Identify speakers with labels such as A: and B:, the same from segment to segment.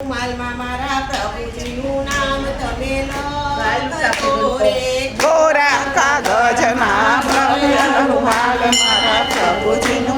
A: માલમાં મારા પ્રભુજીનું નામ તમે લો
B: ગોરા કાગજમાં મારા પ્રભુજીનું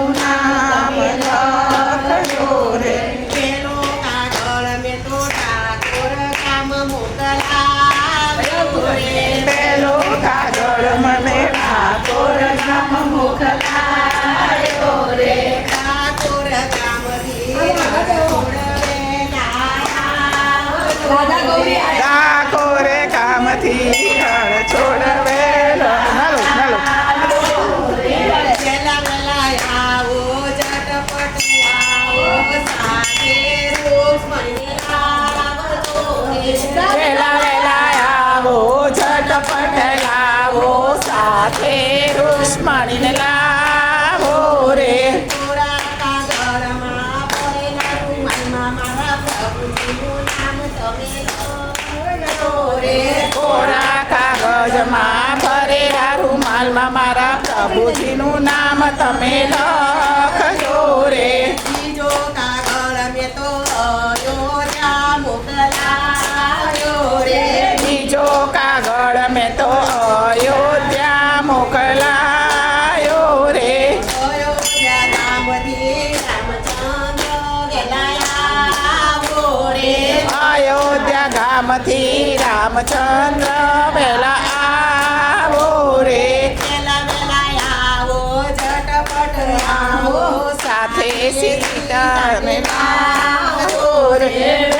B: લાવો સાથે દુશ્મણીને લાવો રે.
A: કોરા
B: કાગજમાં ભરેલા રૂમાલમાં મારા પ્રભુજીનું નામ તમે લખજો રે.
A: રામથી રામચંદ્ર વેલા આવો રે.
B: વેલા આવો
A: ઝટપટ આવો.
B: સાથે સીતાને આવો રે.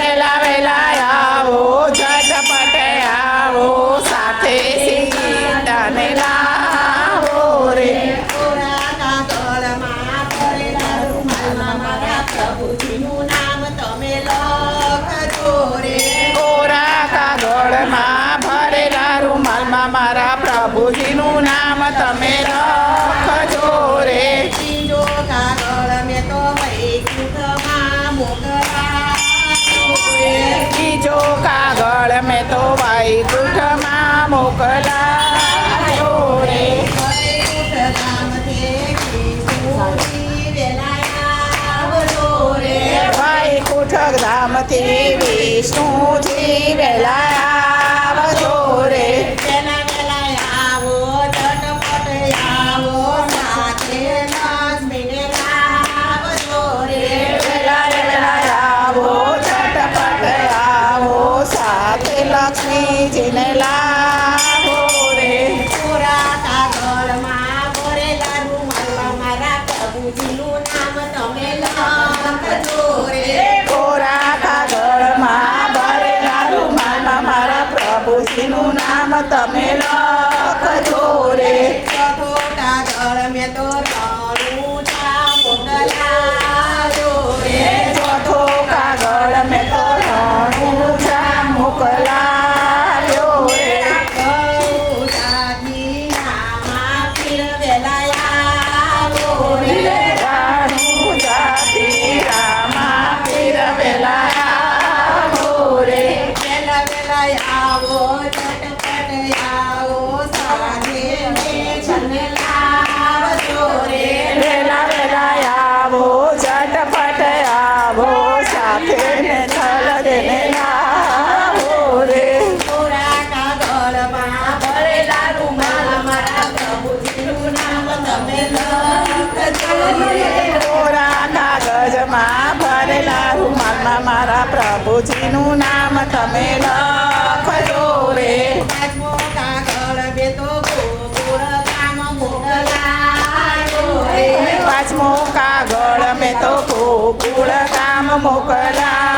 B: ધામથી વિષ્ણુજી વેલાયા આવજો રે
A: તેના વેલાયા આવો તટપટ આવો સાથે લક્ષ્મીને આવજો રે
B: વેલા વેલાયા આવો તટપટ આવો સાથે લક્ષ્મીજીને
A: ગજમાં ભરેલા રૂમાલમાં મારા પ્રભુજીનું નામ તમે લખજો રે પાંચમો કાગળ મેં તો ગોકુળ
B: કામ મોકલા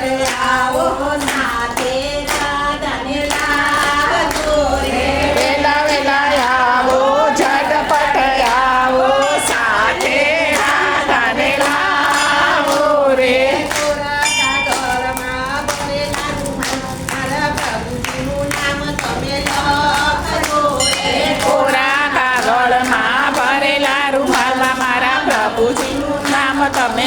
B: yeah.